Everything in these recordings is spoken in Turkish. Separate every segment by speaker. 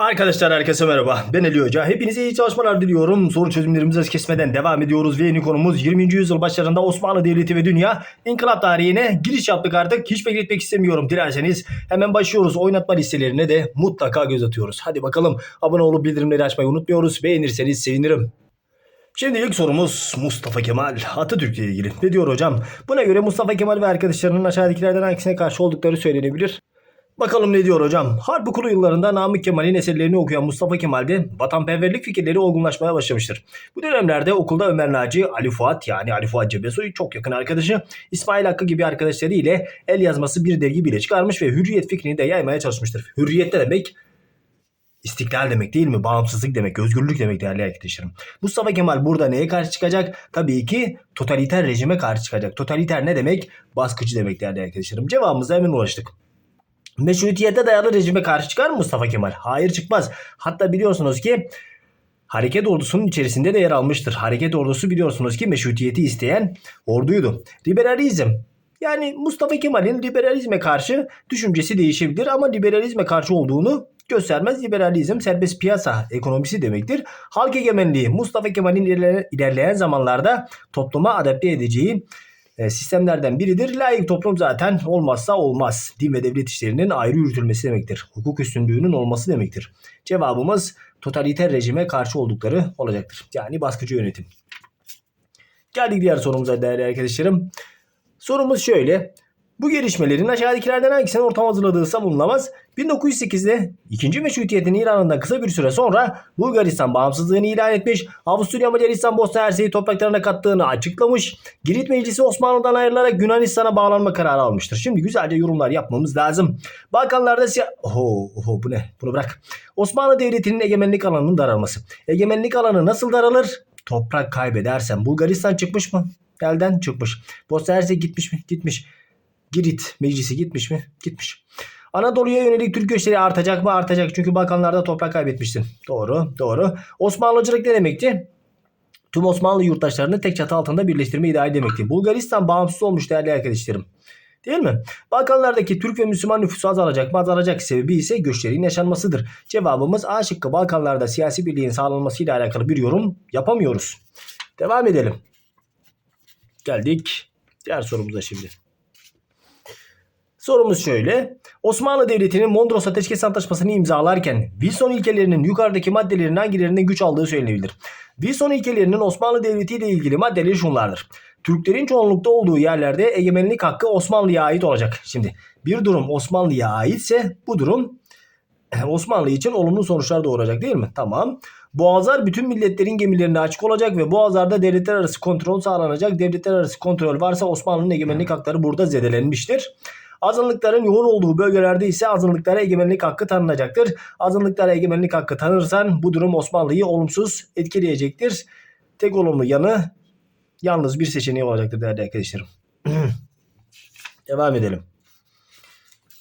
Speaker 1: Arkadaşlar herkese merhaba. Ben Ali Hoca. Hepinize iyi çalışmalar diliyorum. Soru çözümlerimize kesmeden devam ediyoruz ve yeni konumuz 20. yüzyıl başlarında Osmanlı Devleti ve dünya inkılap tarihine giriş yaptık artık. Hiç bekletmek istemiyorum. Dilerseniz hemen başlıyoruz. Oynatma listelerine de mutlaka göz atıyoruz. Hadi bakalım abone olup bildirimleri açmayı unutmuyoruz. Beğenirseniz sevinirim. Şimdi ilk sorumuz Mustafa Kemal Atatürk ile ilgili. Ne diyor hocam? Buna göre Mustafa Kemal ve arkadaşlarının aşağıdakilerden hangisine karşı oldukları söylenebilir. Bakalım ne diyor hocam? Harp okulu yıllarında Namık Kemal'in eserlerini okuyan Mustafa Kemal'de vatanperverlik fikirleri olgunlaşmaya başlamıştır. Bu dönemlerde okulda Ömer Naci, Ali Fuat yani Ali Fuat Cebesoy çok yakın arkadaşı İsmail Hakkı gibi arkadaşları ile el yazması bir dergi bile çıkarmış ve hürriyet fikrini de yaymaya çalışmıştır. Hürriyet ne demek? İstiklal demek değil mi? Bağımsızlık demek, özgürlük demek değerli arkadaşlarım. Mustafa Kemal burada neye karşı çıkacak? Tabii ki totaliter rejime karşı çıkacak. Totaliter ne demek? Baskıcı demek değerli arkadaşlarım. Cevabımıza hemen ulaştık. Meşrutiyete dayalı rejime karşı çıkar mı Mustafa Kemal? Hayır çıkmaz. Hatta biliyorsunuz ki Hareket ordusunun içerisinde de yer almıştır. Hareket ordusu biliyorsunuz ki meşrutiyeti isteyen orduydu. Liberalizm yani Mustafa Kemal'in liberalizme karşı düşüncesi değişebilir ama liberalizme karşı olduğunu göstermez. Liberalizm serbest piyasa ekonomisi demektir. Halk egemenliği Mustafa Kemal'in ilerle- ilerleyen zamanlarda topluma adapte edeceği sistemlerden biridir. Layık toplum zaten olmazsa olmaz. Din ve devlet işlerinin ayrı yürütülmesi demektir. Hukuk üstünlüğünün olması demektir. Cevabımız totaliter rejime karşı oldukları olacaktır. Yani baskıcı yönetim. Geldik diğer sorumuza değerli arkadaşlarım. Sorumuz şöyle. Bu gelişmelerin aşağıdakilerden hangisinin ortam hazırladığı savunulamaz. 1908'de 2. Meşrutiyet'in ilanından kısa bir süre sonra Bulgaristan bağımsızlığını ilan etmiş, Avusturya Macaristan Bosna Hersek'i topraklarına kattığını açıklamış, Girit Meclisi Osmanlı'dan ayrılarak Yunanistan'a bağlanma kararı almıştır. Şimdi güzelce yorumlar yapmamız lazım. Balkanlarda siya... Oho, oho bu ne? Bunu bırak. Osmanlı Devleti'nin egemenlik alanının daralması. Egemenlik alanı nasıl daralır? Toprak kaybedersen Bulgaristan çıkmış mı? Elden çıkmış. Bosna Hersek gitmiş mi? Gitmiş. Girit meclisi gitmiş mi? Gitmiş. Anadolu'ya yönelik Türk göçleri artacak mı? Artacak. Çünkü Balkanlarda toprak kaybetmiştin. Doğru. Doğru. Osmanlıcılık ne demekti? Tüm Osmanlı yurttaşlarını tek çatı altında birleştirme ideali demekti. Bulgaristan bağımsız olmuş değerli arkadaşlarım. Değil mi? Balkanlardaki Türk ve Müslüman nüfusu azalacak mı? Azalacak sebebi ise göçlerin yaşanmasıdır. Cevabımız A şıkkı Balkanlarda siyasi birliğin sağlanmasıyla alakalı bir yorum yapamıyoruz. Devam edelim. Geldik diğer sorumuza şimdi. Sorumuz şöyle. Osmanlı Devleti'nin Mondros Ateşkes Antlaşması'nı imzalarken Wilson ilkelerinin yukarıdaki maddelerin hangilerinin güç aldığı söylenebilir. Wilson ilkelerinin Osmanlı Devleti ile ilgili maddeleri şunlardır. Türklerin çoğunlukta olduğu yerlerde egemenlik hakkı Osmanlı'ya ait olacak. Şimdi bir durum Osmanlı'ya aitse bu durum Osmanlı için olumlu sonuçlar doğuracak değil mi? Tamam. Boğazlar bütün milletlerin gemilerine açık olacak ve boğazlarda devletler arası kontrol sağlanacak. Devletler arası kontrol varsa Osmanlı'nın egemenlik hakları burada zedelenmiştir. Azınlıkların yoğun olduğu bölgelerde ise azınlıklara egemenlik hakkı tanınacaktır. Azınlıklara egemenlik hakkı tanırsan bu durum Osmanlı'yı olumsuz etkileyecektir. Tek olumlu yanı yalnız bir seçeneği olacaktır değerli arkadaşlarım. Devam edelim.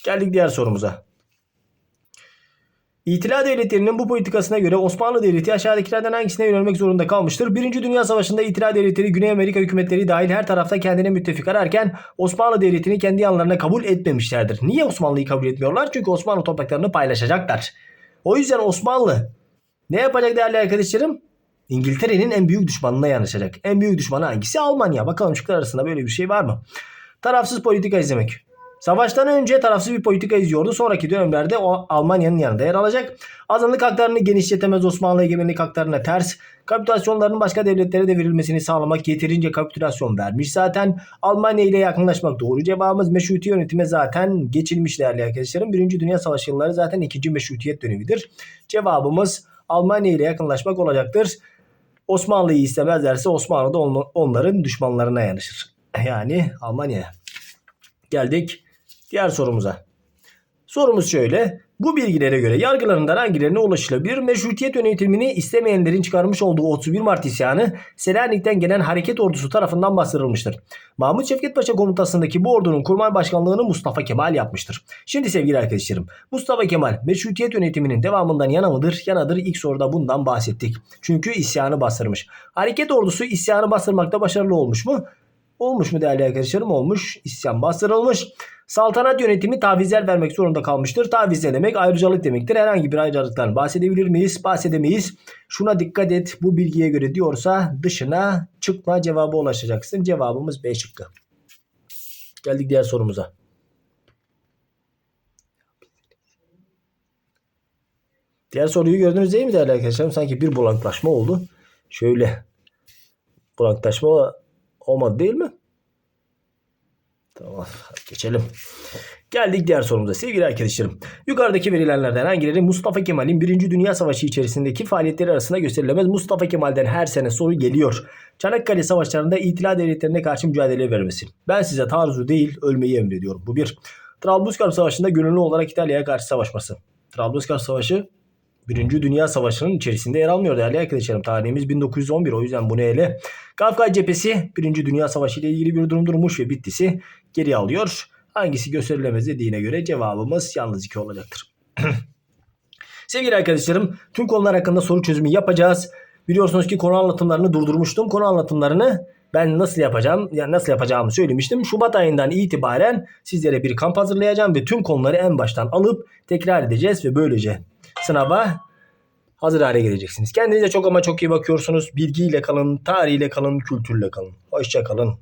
Speaker 1: Geldik diğer sorumuza. İtilal devletlerinin bu politikasına göre Osmanlı Devleti aşağıdakilerden hangisine yönelmek zorunda kalmıştır? Birinci Dünya Savaşı'nda İtilal devletleri Güney Amerika hükümetleri dahil her tarafta kendine müttefik ararken Osmanlı Devleti'ni kendi yanlarına kabul etmemişlerdir. Niye Osmanlı'yı kabul etmiyorlar? Çünkü Osmanlı topraklarını paylaşacaklar. O yüzden Osmanlı ne yapacak değerli arkadaşlarım? İngiltere'nin en büyük düşmanına yanaşacak. En büyük düşmanı hangisi? Almanya. Bakalım şıklar arasında böyle bir şey var mı? Tarafsız politika izlemek. Savaştan önce tarafsız bir politika izliyordu. Sonraki dönemlerde o Almanya'nın yanında yer alacak. Azınlık haklarını genişletemez Osmanlı egemenlik haklarına ters. Kapitülasyonların başka devletlere de verilmesini sağlamak yeterince kapitülasyon vermiş zaten. Almanya ile yakınlaşmak doğru cevabımız. Meşruti yönetime zaten geçilmiş değerli arkadaşlarım. Birinci Dünya Savaşı yılları zaten ikinci meşrutiyet dönemidir. Cevabımız Almanya ile yakınlaşmak olacaktır. Osmanlı'yı istemezlerse Osmanlı da on- onların düşmanlarına yanaşır. Yani Almanya'ya. Geldik diğer sorumuza. Sorumuz şöyle. Bu bilgilere göre yargılarından hangilerine ulaşılabilir? Meşrutiyet yönetimini istemeyenlerin çıkarmış olduğu 31 Mart isyanı Selanik'ten gelen hareket ordusu tarafından bastırılmıştır. Mahmut Şevket Paşa komutasındaki bu ordunun kurmay başkanlığını Mustafa Kemal yapmıştır. Şimdi sevgili arkadaşlarım Mustafa Kemal meşrutiyet yönetiminin devamından yana mıdır? Yanadır. İlk soruda bundan bahsettik. Çünkü isyanı bastırmış. Hareket ordusu isyanı bastırmakta başarılı olmuş mu? Olmuş mu değerli arkadaşlarım? Olmuş. İsyan bastırılmış. Saltanat yönetimi tavizler vermek zorunda kalmıştır. Taviz ne demek? Ayrıcalık demektir. Herhangi bir ayrıcalıktan bahsedebilir miyiz? Bahsedemeyiz. Şuna dikkat et bu bilgiye göre diyorsa dışına çıkma cevabı ulaşacaksın. Cevabımız B şıkkı. Geldik diğer sorumuza. Diğer soruyu gördünüz değil mi değerli arkadaşlarım? Sanki bir bulanklaşma oldu. Şöyle bulanklaşma olmadı değil mi? Tamam geçelim. Geldik diğer sorumuza sevgili arkadaşlarım. Yukarıdaki verilenlerden hangileri Mustafa Kemal'in 1. Dünya Savaşı içerisindeki faaliyetleri arasında gösterilemez? Mustafa Kemal'den her sene soru geliyor. Çanakkale Savaşları'nda İtila devletlerine karşı mücadele vermesi. Ben size taarruzu değil ölmeyi emrediyorum. Bu bir. Trablusgarp Savaşı'nda gönüllü olarak İtalya'ya karşı savaşması. Trablusgarp Savaşı Birinci Dünya Savaşı'nın içerisinde yer almıyor değerli arkadaşlarım. Tarihimiz 1911 o yüzden bunu ele. Kafkas cephesi Birinci Dünya Savaşı ile ilgili bir durum durmuş ve bittisi geri alıyor. Hangisi gösterilemez dediğine göre cevabımız yalnız iki olacaktır. Sevgili arkadaşlarım tüm konular hakkında soru çözümü yapacağız. Biliyorsunuz ki konu anlatımlarını durdurmuştum. Konu anlatımlarını ben nasıl yapacağım, yani nasıl yapacağımı söylemiştim. Şubat ayından itibaren sizlere bir kamp hazırlayacağım ve tüm konuları en baştan alıp tekrar edeceğiz ve böylece sınava hazır hale geleceksiniz. Kendinize çok ama çok iyi bakıyorsunuz. Bilgiyle kalın, tarihiyle kalın, kültürle kalın. Hoşça kalın.